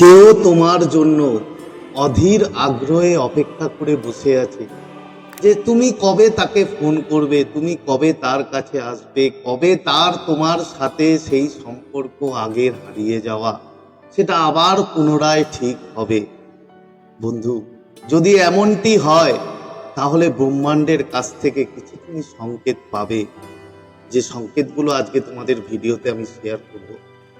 কেউ তোমার জন্য অধীর আগ্রহে অপেক্ষা করে বসে আছে যে তুমি কবে তাকে ফোন করবে, তুমি কবে তার কাছে আসবে, কবে তার তোমার সাথে সেই সম্পর্ক আগের হারিয়ে যাওয়া, সেটা আবার পুনরায় ঠিক হবে। বন্ধু, যদি এমনটি হয়, তাহলে ব্রহ্মাণ্ডের কাছ থেকে কিছু তুমি সংকেত পাবে। যে সংকেতগুলো আজকে তোমাদের ভিডিওতে আমি শেয়ার করব।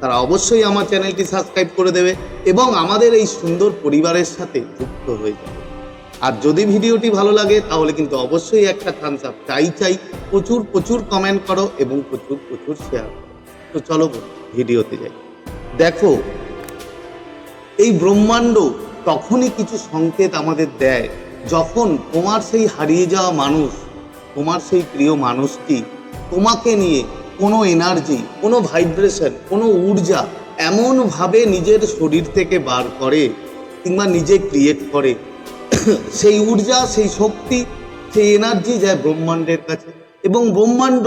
তারা অবশ্যই আমার চ্যানেলটি সাবস্ক্রাইব করে দেবে এবং আমাদের এই সুন্দর পরিবারের সাথে যুক্ত হয়ে যাবে। আর যদি ভিডিওটি ভালো লাগে, তাহলে কিন্তু অবশ্যই একটা থামস আপ চাই চাই, প্রচুর প্রচুর কমেন্ট করো এবং প্রচুর প্রচুর শেয়ার করো। তো চলো ভিডিওতে যাই। দেখো, এই ব্রহ্মাণ্ড তখনই কিছু সংকেত আমাদের দেয় যখন তোমার সেই হারিয়ে যাওয়া মানুষ, তোমার সেই প্রিয় মানুষটি তোমাকে নিয়ে কোনো এনার্জি কোনো ভাইব্রেশন কোনো ঊর্জা এমনভাবে নিজের শরীর থেকে বার করে কিংবা নিজে ক্রিয়েট করে, সেই ঊর্জা সেই শক্তি, সেই এনার্জি যায় ব্রহ্মাণ্ডের কাছে। এবং ব্রহ্মাণ্ড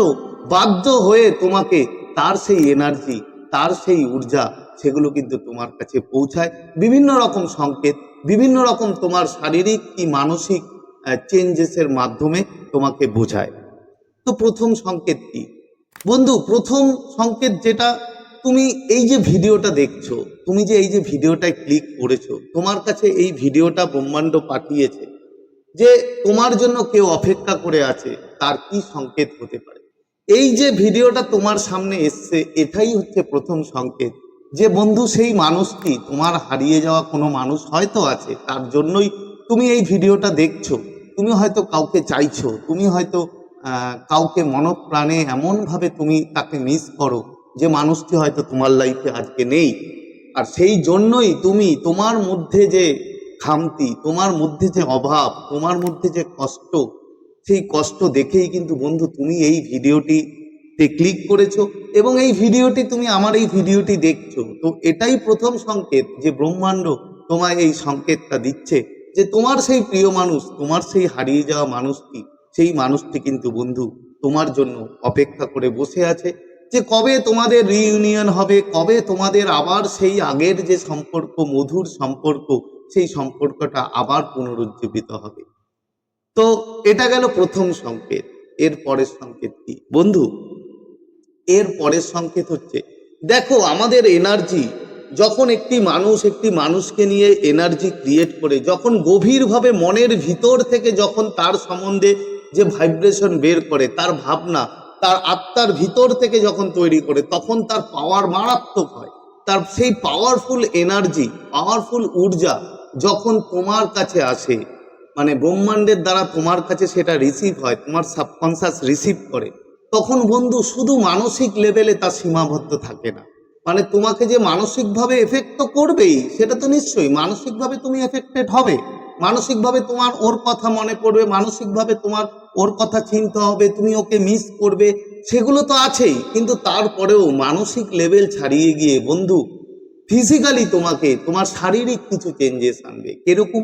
বাধ্য হয়ে তোমাকে তার সেই এনার্জি তার সেই ঊর্জা সেগুলো কিন্তু তোমার কাছে পৌঁছায়। বিভিন্ন রকম সংকেত, বিভিন্ন রকম তোমার শারীরিক কি মানসিক চেঞ্জেসের মাধ্যমে তোমাকে বোঝায়। তো প্রথম সংকেত কি? বন্ধু, প্রথম সংকেত যেটা, তুমি এই যে ভিডিওটা দেখছ, তুমি যে এই যে ভিডিওটায় ক্লিক করেছ, তোমার কাছে এই ভিডিওটা ব্রহ্মাণ্ড পাঠিয়েছে যে তোমার জন্য কেউ অপেক্ষা করে আছে, তার কি সংকেত হতে পারে? এই যে ভিডিওটা তোমার সামনে এসছে, এটাই হচ্ছে প্রথম সংকেত যে বন্ধু, সেই মানুষটি তোমার হারিয়ে যাওয়া কোনো মানুষ হয়তো আছে, তার জন্যই তুমি এই ভিডিওটা দেখছ। তুমি হয়তো কাউকে চাইছো, তুমি হয়তো কাউকে মনপ্রাণে এমনভাবে তুমি তাকে মিস করো যে মানুষটি হয়তো তোমার লাইফে আজকে নেই। আর সেই জন্যই তুমি তোমার মধ্যে যে খামতি, তোমার মধ্যে যে অভাব, তোমার মধ্যে যে কষ্ট, সেই কষ্ট দেখেই কিন্তু বন্ধু তুমি এই ভিডিওটিতে ক্লিক করেছ এবং এই ভিডিওটি তুমি আমার এই ভিডিওটি দেখছ। তো এটাই প্রথম সংকেত যে ব্রহ্মাণ্ড তোমায় এই সংকেতটা দিচ্ছে যে তোমার সেই প্রিয় মানুষ, তোমার সেই হারিয়ে যাওয়া মানুষটি সেই মানুষটি কিন্তু বন্ধু তোমার জন্য অপেক্ষা করে বসে আছে যে কবে তোমাদের রিইউনিয়ন হবে, কবে তোমাদের আবার সেই আগের যে সম্পর্ক, মধুর সম্পর্ক, সেই সম্পর্কটা আবার পুনরুজ্জীবিত হবে। তো এটা গেল প্রথম সংকেত, এর পরের সংকেত কি? বন্ধু, এর পরের সংকেত হচ্ছে, দেখো আমাদের এনার্জি যখন একটি মানুষ একটি মানুষকে নিয়ে এনার্জি ক্রিয়েট করে, যখন গভীরভাবে মনের ভিতর থেকে যখন তার সম্বন্ধে যে ভাইব্রেশন বের করে, তার ভাবনা, তার আত্মার ভিতর থেকে যখন তৈরি করে, তখন তার পাওয়ার মারাত্মক হয়। তার সেই পাওয়ারফুল এনার্জি পাওয়ারফুল ঊর্জা যখন তোমার কাছে আসে মানে ব্রহ্মাণ্ডের দ্বারা তোমার কাছে সেটা রিসিভ হয়, তোমার সাবকনসাস রিসিভ করে, তখন বন্ধু শুধু মানসিক লেভেলে তা সীমাবদ্ধ থাকে না। মানে তোমাকে যে মানসিকভাবে এফেক্ট তো করবেই, সেটা তো নিশ্চয়ই, মানসিকভাবে তুমি এফেক্টেড হবে। মানসিকভাবে তোমার ওর কথা মনে পড়বে, মানসিকভাবে তোমার ওর কথা চিনতে হবে, তুমি ওকে মিস করবে, সেগুলো তো আছেই। কিন্তু তারপরেও মানসিক লেভেল ছাড়িয়ে গিয়ে বন্ধু ফিজিক্যালি তোমাকে, তোমার শারীরিক কিছু চেঞ্জেস আনবে। কীরকম?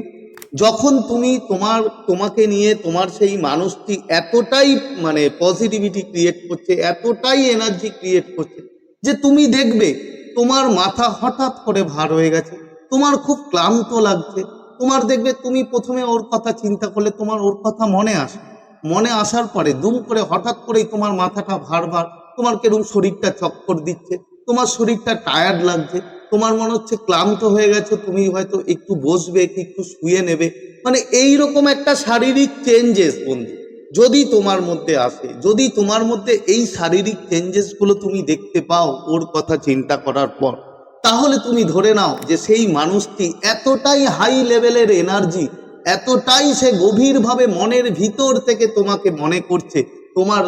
যখন তুমি তোমার, তোমাকে নিয়ে তোমার সেই মানুষটি এতটাই মানে পজিটিভিটি ক্রিয়েট করছে, এতটাই এনার্জি ক্রিয়েট করছে, যে তুমি দেখবে তোমার মাথা হঠাৎ করে ভার হয়ে গেছে, তোমার খুব ক্লান্ত লাগছে তোমার দেখবে তুমি প্রথমে ওর কথা চিন্তা করলে তোমার ওর কথা মনে আসে। মনে আসার পরে দুম করে হঠাৎ করেই তোমার মাথাটা ভার ভার তোমার কেরম শরীরটা চক্কর দিচ্ছে, তোমার শরীরটা টায়ার্ড লাগছে, তোমার মনে হচ্ছে ক্লান্ত হয়ে গেছে, তুমি হয়তো একটু বসবে, একটু শুয়ে নেবে। মানে এই রকম একটা শারীরিক চেঞ্জেস বন্ধু। যদি তোমার মধ্যে আসে, যদি তোমার মধ্যে এই শারীরিক চেঞ্জেসগুলো তুমি দেখতে পাও, ওর কথা চিন্তা করার পর তাহলে তুমি ধরে নাও যে সেই মানুষটি এতটাই হাই লেভেলের এনার্জি এতটাই সে গভীরভাবে মনের ভিতর থেকে তোমাকে মনে করছে, তোমার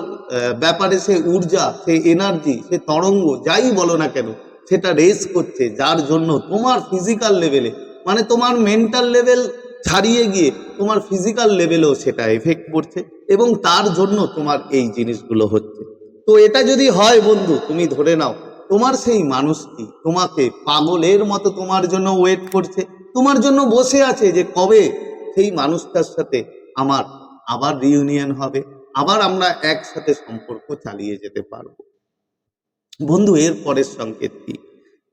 ব্যাপারে সে ঊর্জা, সে এনার্জি সে তরঙ্গ, যাই বলো না কেন, সেটা রেস করছে, যার জন্য তোমার ফিজিক্যাল লেভেলে মানে তোমার মেন্টাল লেভেল ছাড়িয়ে গিয়ে তোমার ফিজিক্যাল লেভেলেও সেটা এফেক্ট পড়ছে এবং তার জন্য তোমার এই জিনিসগুলো হচ্ছে। তো এটা যদি হয় বন্ধু, তুমি ধরে নাও। তোমার সেই মানুষটি তোমাকে পাগলের মতো তোমার জন্য ওয়েট করছে? তোমার জন্য বসে আছে যে কবে সেই মানুষটার সাথে আমার আবার রিউনিয়ন হবে? আবার আমরা একসাথে সম্পর্ক চালিয়ে যেতে পারব? বন্ধু, এর পরের সংকেত কি?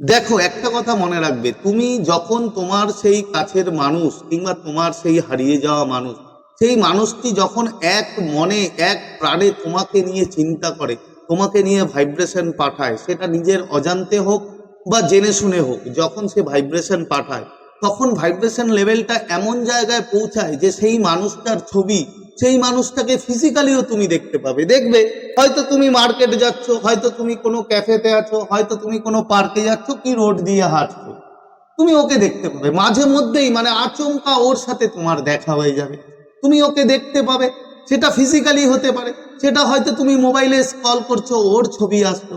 দেখো, একটা কথা মনে রাখবে। তুমি যখন তোমার সেই কাছের মানুষ কিংবা তোমার সেই হারিয়ে যাওয়া মানুষ, সেই মানুষটি যখন এক মনে, এক প্রাণে তোমাকে নিয়ে চিন্তা করে তোমাকে নিয়ে ভাইব্রেশন পাঠায়, সেটা নিজের অজান্তে হোক বা জেনে শুনে হোক, যখন সে ভাইব্রেশন পাঠায়, তখন ভাইব্রেশন লেভেলটা এমন জায়গায় পৌঁছায় যে সেই মানুষটার ছবি, সেই মানুষটাকে ফিজিক্যালিও তুমি দেখতে পাবে। দেখবে, হয়তো তুমি মার্কেট যাচ্ছ, হয়তো তুমি কোনো ক্যাফেতে আছো, হয়তো তুমি কোনো পার্কে যাচ্ছ, কি রোড দিয়ে হাঁটছো। তুমি ওকে দেখতে পাবে। মাঝে মধ্যেই মানে আচমকা ওর সাথে তোমার দেখা হয়ে যাবে। তুমি ওকে দেখতে পাবে। সেটা ফিজিক্যালি হতে পারে। সেটা হয়তো তুমি মোবাইলে স্ক্রল করছ, ওর ছবি আসলো।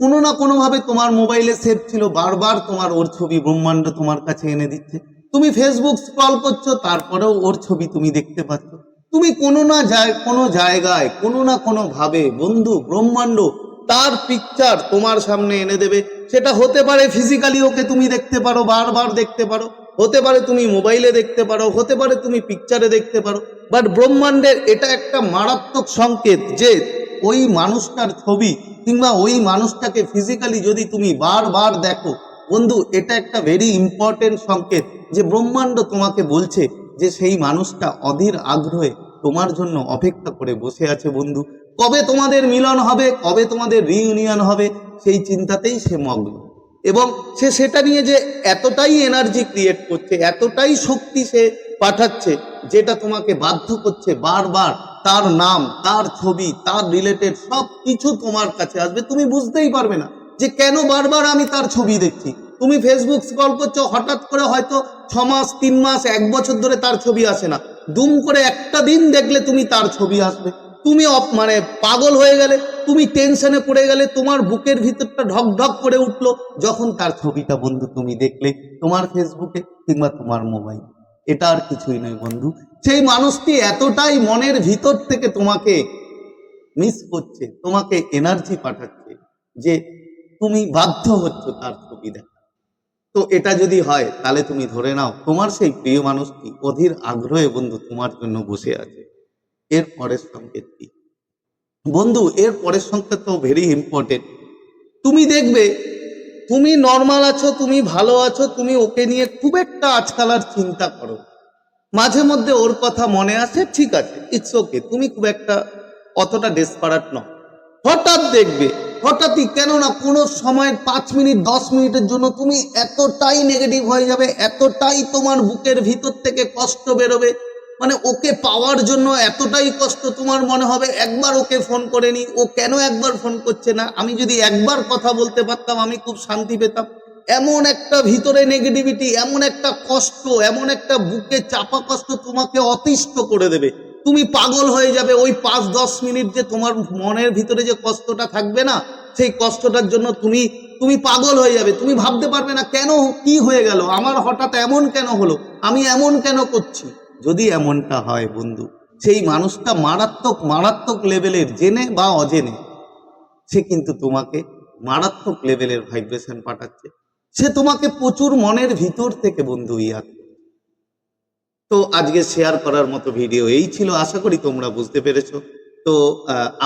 কোনো না কোনোভাবে তোমার মোবাইলে সেভ ছিল, বারবার তোমার ওর ছবি ব্রহ্মাণ্ড তোমার কাছে এনে দিচ্ছে। তুমি ফেসবুক স্ক্রল করছ, তারপরেও ওর ছবি তুমি দেখতে পাচ্ছ। তুমি কোনো না যায়, কোনো জায়গায়, কোনো না কোনো ভাবে বন্ধু, ব্রহ্মাণ্ড তার পিকচার তোমার সামনে এনে দেবে। সেটা হতে পারে ফিজিক্যালি ওকে তুমি দেখতে পারো, বারবার দেখতে পারো। হতে পারে তুমি মোবাইলে দেখতে পারো, হতে পারে তুমি পিকচারে দেখতে পারো। বাট ব্রহ্মাণ্ডের এটা একটা মারাত্মক সংকেত যে ওই মানুষটার ছবি কিংবা ওই মানুষটাকে ফিজিক্যালি যদি তুমি বারবার দেখো, বন্ধু, এটা একটা ভেরি ইম্পর্টেন্ট সংকেত যে ব্রহ্মাণ্ড তোমাকে বলছে যে সেই মানুষটা অধীর আগ্রহে তোমার জন্য অপেক্ষা করে বসে আছে, বন্ধু। কবে তোমাদের মিলন হবে, কবে তোমাদের রিইউনিয়ন হবে, সেই চিন্তাতেই সে মগ্ন। এবং সে সেটা নিয়ে যে এতটাই এনার্জি ক্রিয়েট করছে, এতটাই শক্তি সে পাঠাচ্ছে, যেটা তোমাকে বাধ্য করছে বারবার, তার নাম, তার ছবি, তার রিলেটেড সব কিছু তোমার কাছে আসবে, তুমি বুঝতেই পারবে না যে কেন বারবার আমি তার ছবি দেখছি। তুমি ফেসবুক স্ক্রল করছ, হঠাৎ করে হয়তো ছ মাস তিন মাস এক বছর ধরে তার ছবি আসে না। দুম করে একটা দিন দেখলে তুমি তার ছবি আসবে। তুমি মানে পাগল হয়ে গেলে, তুমি টেনশনে পড়ে গেলে, তোমার বুকের ভিতরটা ঢক ঢক করে উঠল, যখন তার ছবিটা বন্ধু তুমি দেখলে, তোমার ফেসবুকে কিংবা তোমার মোবাইল এটা আর কিছুই নয় বন্ধু। সেই মানুষটি এতটাই মনের ভিতর থেকে তোমাকে মিস করছে, তোমাকে এনার্জি পাঠাচ্ছে যে তুমি বাধ্য হচ্ছ তার ছবি দেখা। তো এটা যদি হয়, তাহলে তুমি ধরে নাও, তোমার সেই প্রিয় মানুষটি অধীর আগ্রহে বন্ধু তোমার জন্য বসে আছে। এর পরের সংকেত কি? বন্ধু, এর পরের সংকেত তো ভেরি ইম্পর্টেন্ট তুমি দেখবে তুমি নর্মাল আছো, তুমি ভালো আছো, তুমি ওকে নিয়ে খুব একটা আজকাল আর চিন্তা করো মাঝে মধ্যে ওর কথা মনে আসে ঠিক আছে ইটস ওকে তুমি খুব একটা অতটা ডেসপারাট নও। হঠাৎ দেখবে, হঠাৎই কেন না কোনো সময় পাঁচ মিনিট, দশ মিনিটের জন্য তুমি এতটাই নেগেটিভ হয়ে যাবে, এতটাই তোমার বুকের ভিতর থেকে কষ্ট বেরোবে মানে ওকে পাওয়ার জন্য এতটাই কষ্ট, তোমার মনে হবে একবার ওকে ফোন করে নি ও কেন একবার ফোন করছে না? আমি যদি একবার কথা বলতে পারতাম, আমি খুব শান্তি পেতাম। এমন একটা ভিতরে নেগেটিভিটি এমন একটা কষ্ট, এমন একটা বুকে চাপা কষ্ট তোমাকে অতিষ্ঠ করে দেবে। তুমি পাগল হয়ে যাবে ওই পাঁচ, দশ মিনিট যে তোমার মনের ভিতরে যে কষ্টটা থাকবে না, সেই কষ্টটার জন্য তুমি তুমি পাগল হয়ে যাবে। তুমি ভাবতে পারবে না কেন, কি হয়ে গেল? আমার হঠাৎ এমন কেন হলো? আমি এমন কেন করছি? যদি এমনটা হয় বন্ধু, সেই মানুষটা মারাত্মক মারাত্মক লেভেলের, জেনে বা অজেনে, সে কিন্তু তোমাকে মারাত্মক লেভেলের ভাইব্রেশন পাঠাচ্ছে। সে তোমাকে প্রচুর মনের ভিতর থেকে বন্ধু ইয়াদ তো আজকে শেয়ার করার মতো ভিডিও এই ছিল, আশা করি তোমরা বুঝতে পেরেছ। তো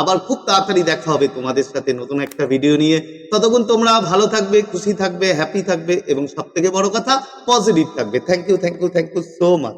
আবার খুব তাড়াতাড়ি দেখা হবে তোমাদের সাথে নতুন একটা ভিডিও নিয়ে। ততক্ষণ তোমরা ভালো থাকবে, খুশি থাকবে হ্যাপি থাকবে এবং সব থেকে বড় কথা পজিটিভ থাকবে। Thank you thank you thank you so much